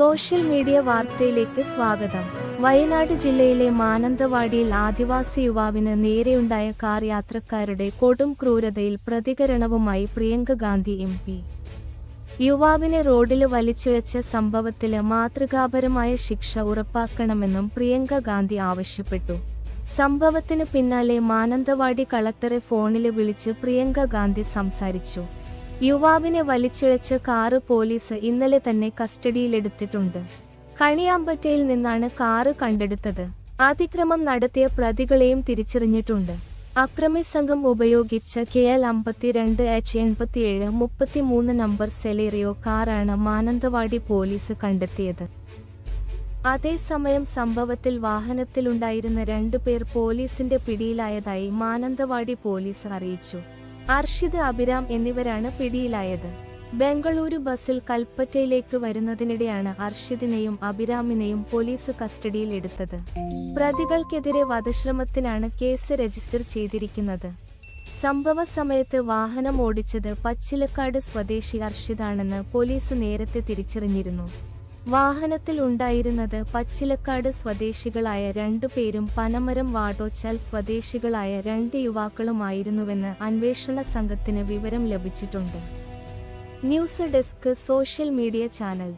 Social media വാർത്തയിലേക്ക് സ്വാഗതം. വയനാട് ജില്ലയിലെ മാനന്തവാടിയിൽ ആദിവാസി യുവാവിന് നേരെയുണ്ടായ കാർ യാത്രക്കാരുടെ കൊടും ക്രൂരതയിൽ പ്രതികരണവുമായി പ്രിയങ്ക ഗാന്ധി എം പി. യുവാവിനെ റോഡിൽ വലിച്ചിഴച്ച സംഭവത്തിൽ മാതൃകാപരമായ ശിക്ഷ ഉറപ്പാക്കണമെന്നും പ്രിയങ്ക ഗാന്ധി ആവശ്യപ്പെട്ടു. സംഭവത്തിന് പിന്നാലെ മാനന്തവാടി കളക്ടറെ ഫോണിൽ വിളിച്ച് പ്രിയങ്ക ഗാന്ധി സംസാരിച്ചു. യുവാവിനെ വലിച്ചിഴച്ച് കാറ് പോലീസ് ഇന്നലെ തന്നെ കസ്റ്റഡിയിലെടുത്തിട്ടുണ്ട്. കണിയാമ്പറ്റയിൽ നിന്നാണ് കാറ് കണ്ടെടുത്തത്. അതിക്രമം നടത്തിയ പ്രതികളെയും തിരിച്ചറിഞ്ഞിട്ടുണ്ട്. അക്രമി സംഘം ഉപയോഗിച്ച കെ എൽ അമ്പത്തിരണ്ട് എച്ച് എൺപത്തിയേഴ് മുപ്പത്തിമൂന്ന് നമ്പർ സെലേറിയോ കാറാണ് മാനന്തവാടി പോലീസ് കണ്ടെത്തിയത്. അതേസമയം സംഭവത്തിൽ വാഹനത്തിലുണ്ടായിരുന്ന രണ്ടുപേർ പോലീസിന്റെ പിടിയിലായതായി മാനന്തവാടി പോലീസ് അറിയിച്ചു. അർഷിദ് അഭിരാം എന്നിവരാണ് പിടിയിലായത്. ബംഗളൂരു ബസ്സിൽ കൽപ്പറ്റയിലേക്ക് വരുന്നതിനിടെയാണ് അർഷിദിനെയും അഭിരാമിനെയും പോലീസ് കസ്റ്റഡിയിൽ എടുത്തത്. പ്രതികൾക്കെതിരെ വധശ്രമത്തിനാണ് കേസ് രജിസ്റ്റർ ചെയ്തിരിക്കുന്നത്. സംഭവ സമയത്ത് വാഹനം ഓടിച്ചത് പച്ചിലക്കാട് സ്വദേശി അർഷിദാണെന്ന് പോലീസ് നേരത്തെ തിരിച്ചറിഞ്ഞിരുന്നു. വാഹനത്തിൽ ഉണ്ടായിരുന്നത് പച്ചിലക്കാട് സ്വദേശികളായ രണ്ടു പേരും പനമരം വാടോച്ചാൽ സ്വദേശികളായ രണ്ട് യുവാക്കളുമായിരുന്നുവെന്ന് അന്വേഷണ സംഘത്തിന് വിവരം ലഭിച്ചിട്ടുണ്ട്. News desk social media channel.